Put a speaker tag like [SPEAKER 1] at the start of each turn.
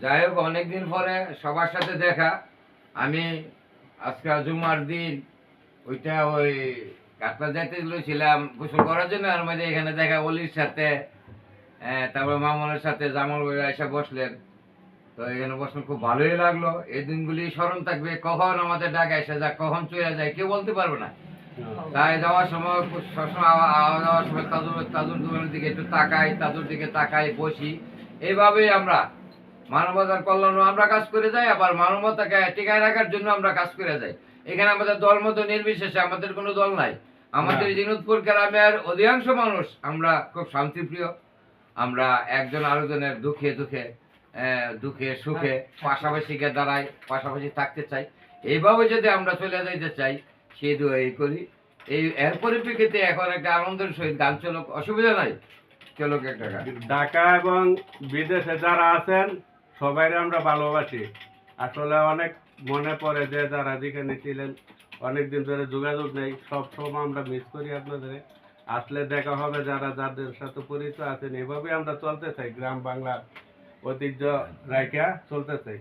[SPEAKER 1] যাই হোক, অনেকদিন পরে সবার সাথে দেখা। আমি আজকে জুমার দিন ওইটা ওই কাটলা যাইতে ছিলাম গোসল করার জন্য আর মাঝে এখানে দেখা অলির সাথে তারপরে মামনের সাথে জামাল এসে বসলেন। তো এখানে বসলে খুব ভালোই লাগল। এই দিনগুলি স্মরণ থাকবে, কখন আমাদের ডাক এসে যায় কখন চলে যায়, কেউ বলতে পারবে না। তাই যাওয়ার সময় সবসময় আওয়া- যাওয়ার সময় তাজুর তাজুর দিকে একটু তাকাই তাজুর দিকে তাকাই, বসি। এইভাবেই আমরা মানবতার কল্যাণ আমরা কাজ করে যাই আবার মানবতাকে টিকায় রাখার জন্য আমরা কাজ করে যাই। এখানে আমাদের দল মতো নির্বিশেষে আমাদের কোনো দল নাই। আমাদের। জিনুদপুর গ্রামের অধিকাংশ মানুষ আমরা খুব শান্তিপ্রিয়। আমরা একজন আরেকজনের দুঃখে দুঃখে দুঃখে সুখে পাশাপাশি গিয়ে দাঁড়াই পাশাপাশি থাকতে চাই। এইভাবে যদি আমরা চলে যাইতে চাই দু এই করি। এই এর পরিপ্রেক্ষিতে এখন একটা আনন্দের সহিত গান চলক অসুবিধা নাই। চলুক একটা গান।
[SPEAKER 2] ঢাকা এবং বিদেশে যারা আছেন সবাই আমরা ভালোবাসি। আসলে অনেক মনে পড়ে যে যারা যেখানে ছিলেন অনেকদিন ধরে যোগাযোগ নেই, সব সময় আমরা মিস করি আপনাদের আসলে দেখা হবে যারা যাদের সাথে পরিচয় আছেন এভাবে আমরা চলতে চাই, গ্রাম বাংলার ঐতিহ্য রাইখা চলতে চাই।